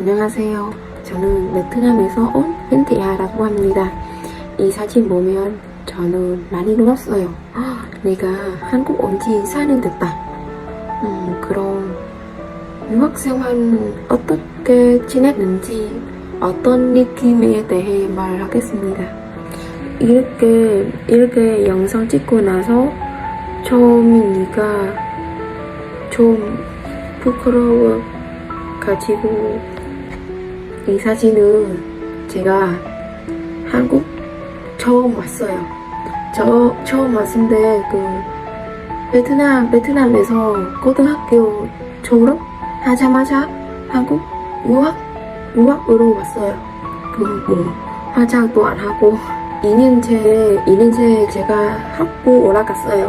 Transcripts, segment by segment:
안녕하세요. 저는 베트남에서 온 힌티아라고 합니다. 이 사진 보면 저는 많이 놀았어요. 헉, 내가 한국 온 지 4년 됐다. 음, 그럼 유학 생활 어떻게 지냈는지 어떤 느낌에 대해 말하겠습니다. 이렇게 이렇게 영상 찍고 나서 처음이니까 좀 부끄러워 가지고 이 사진은 제가 한국 처음 왔어요. 저 처음 왔는데 그 베트남 베트남에서 고등학교 졸업하자마자 한국 유학 유학으로 왔어요. 그뭐 화장도 안 하고 2년째 2년째 제가 학교 올라갔어요.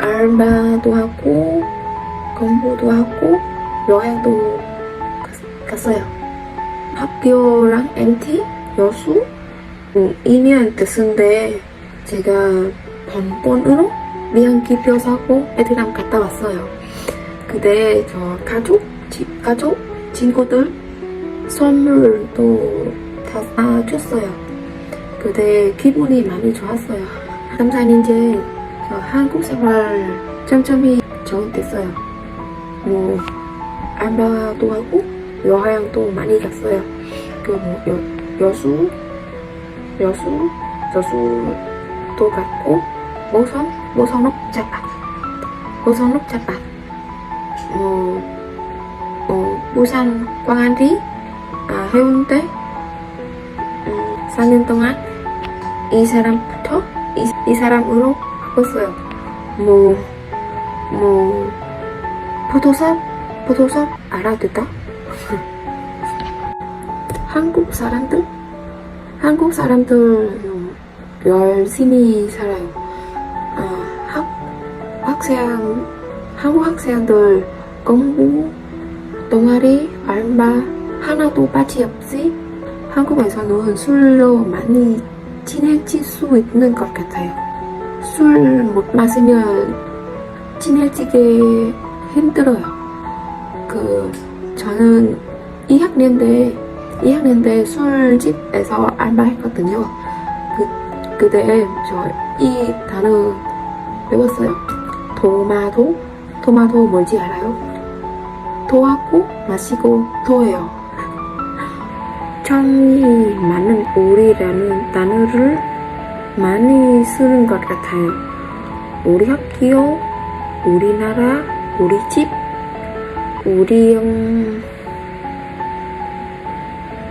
알바도 하고 공부도 하고 여행도 갔- 갔어요. 학교랑 MT 여수 음, 2년 됐는데 제가 번번으로 비행기표 사고 베트남 갔다 왔어요. 그때 저 가족, 집 가족, 친구들 선물도 다 사줬어요. 그때 기분이 많이 좋았어요. 3, 4년째 저 한국 생활 점점이 적응됐어요. 뭐 알바도 하고 여행도 많이 갔어요. 그뭐 여수, 여수, 여수도 갔고 모성, 모성록 잡밭, 모성록 잡밭, 뭐, 뭐 부산 광안리, 아, 해운대, 음, 4년 동안 이 사람부터 이, 이 사람으로 바꿨어요. 뭐, 뭐, 포토샵, 포토샵 알아듣다? 한국 사람들? 한국 사람들 음, 열심히 살아요. 어, 학, 학생, 한국 학생들 공부, 동아리, 알바 하나도 빠짐없이 한국에서는 술로 많이 친해질 수 있는 것 같아요. 술 못 마시면 친해지기 힘들어요. 그 저는 2학년 때 2학년 때 술집에서 알바했거든요. 그 그때 저 이 단어 배웠어요. 토마토 토마토 뭔지 알아요? 토하고 마시고 토해요. 정이 많은 우리라는 단어를 많이 쓰는 것 같아요. 우리 학교, 우리나라, 우리 집, 우리 음,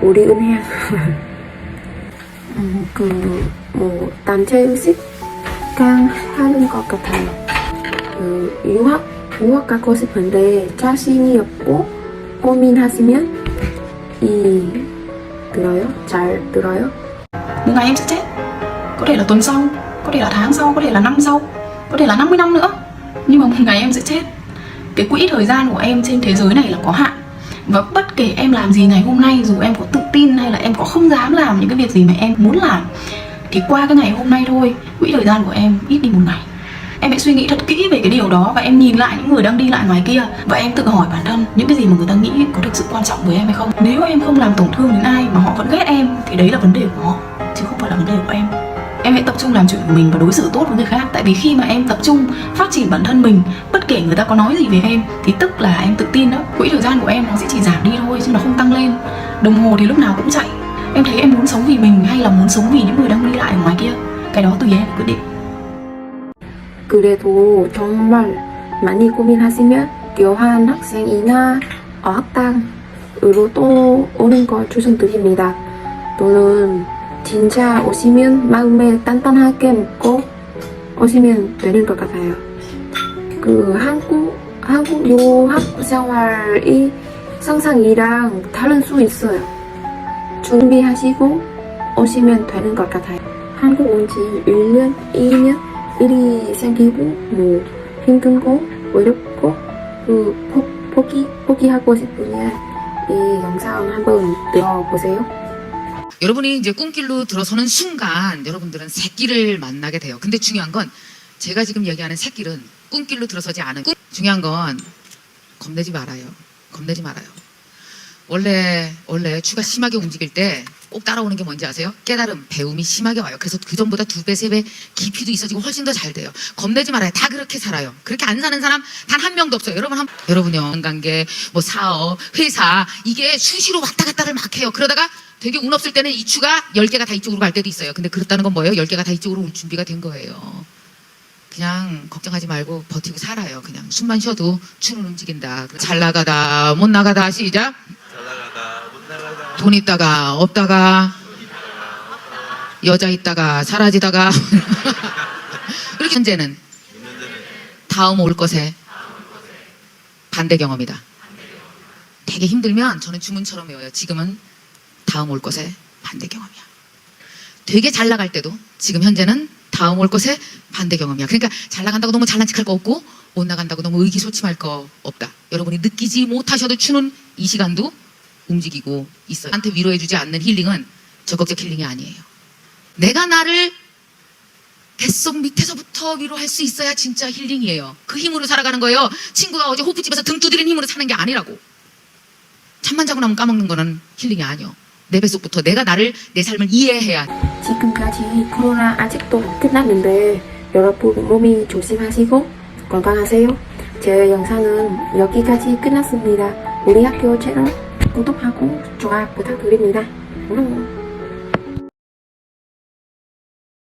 우리 은행 음, 그뭐 단체 의식강 하는 것 같아요. 그 유학 유학 가고 싶은데 자신이 없고 고민하시면 이 들어요? 잘 들어요? một ngày em sẽ chết có thể là tuần sau có thể là tháng sau có thể là năm sau có thể là 50 năm nữa nhưng mà một ngày em sẽ chết cái quỹ thời gian của em trên thế giới này là có hạn và bất kể em làm gì ngày hôm nay, dù em có tự tin hay là em có không dám làm những cái việc gì mà em muốn làm, thì qua cái ngày hôm nay thôi, quỹ thời gian của em ít đi một ngày. Em hãy suy nghĩ thật kỹ về cái điều đó và em nhìn lại những người đang đi lại ngoài kia và em tự hỏi bản thân những cái gì mà người ta nghĩ có thực sự quan trọng với em hay không. Nếu em không làm tổn thương đến ai mà họ vẫn ghét em, thì đấy là vấn đề của họ, chứ không phải là vấn đề của em trung làm chuyện của mình và đối xử tốt với người khác tại vì khi mà em tập trung phát triển bản thân mình bất kể người ta có nói gì về em thì tức là em tự tin đó quỹ thời gian của em nó sẽ chỉ giảm đi thôi chứ nó không tăng lên đồng hồ thì lúc nào cũng chạy em thấy em muốn sống vì mình hay là muốn sống vì những người đang đi lại ở ngoài kia cái đó tùy em quyết định 그래도 정말 많이 고민하시면 교환 학생이나 어학당으로 또 오는 걸 추천드립니다. 또는 진짜 오시면 마음에 단단하게 먹고 오시면 되는 것 같아요. 그 한국 한국 유학 생활이 상상이랑 다른 수 있어요. 준비하시고 오시면 되는 것 같아요. 한국 온 지 1년, 2년 일이 생기고 뭐 힘들고 어렵고 그 포, 포기 포기하고 싶으면 이 영상 한번 들어보세요. 여러분이 이제 꿈길로 들어서는 순간 여러분들은 새끼를 만나게 돼요. 근데 중요한 건 제가 지금 얘기하는 새끼는 꿈길로 들어서지 않은 꿈. 중요한 건 겁내지 말아요. 겁내지 말아요. 원래 원래 추가 심하게 움직일 때 꼭 따라오는 게 뭔지 아세요? 깨달음, 배움이 심하게 와요. 그래서 그 전보다 두 배, 세 배 깊이도 있어지고 훨씬 더 잘 돼요. 겁내지 말아요. 다 그렇게 살아요. 그렇게 안 사는 사람 단 한 명도 없어요. 여러분 한 여러분요. 관계, 뭐 사업, 회사 이게 수시로 왔다 갔다를 막 해요. 그러다가 되게 운 없을 때는 이 추가 10개가 다 이쪽으로 갈 때도 있어요. 근데 그렇다는 건 뭐예요? 10개가 다 이쪽으로 올 준비가 된 거예요. 그냥 걱정하지 말고 버티고 살아요. 그냥 숨만 쉬어도 추는 움직인다. 잘 나가다 못 나가다 시작. 잘 나가다 못 나가다 돈 있다가 없다가 여자 있다가 사라지다가 이렇게 현재는 다음 올 것에 반대 경험이다. 되게 힘들면 저는 주문처럼 외워요. 지금은 다음 올 것에 반대 경험이야. 되게 잘 나갈 때도 지금 현재는 다음 올 것에 반대 경험이야. 그러니까 잘 나간다고 너무 잘난 척할 거 없고 못 나간다고 너무 의기소침할 거 없다. 여러분이 느끼지 못하셔도 추는 이 시간도 움직이고 있어요. 한테 위로해주지 않는 힐링은 적극적 힐링이 아니에요. 내가 나를 뱃속 밑에서부터 위로할 수 있어야 진짜 힐링이에요. 그 힘으로 살아가는 거예요. 친구가 어제 호프집에서 등 두드린 힘으로 사는 게 아니라고. 잠만 자고 나면 까먹는 거는 힐링이 아니요. 내 뱃속부터 내가 나를 내 삶을 이해해야 지금까지 코로나 아직도 안 끝났는데 여러분 몸이 조심하시고 건강하세요. 제 영상은 여기까지 끝났습니다. 우리 학교 채널 구독하고 좋아요 부탁드립니다. 음.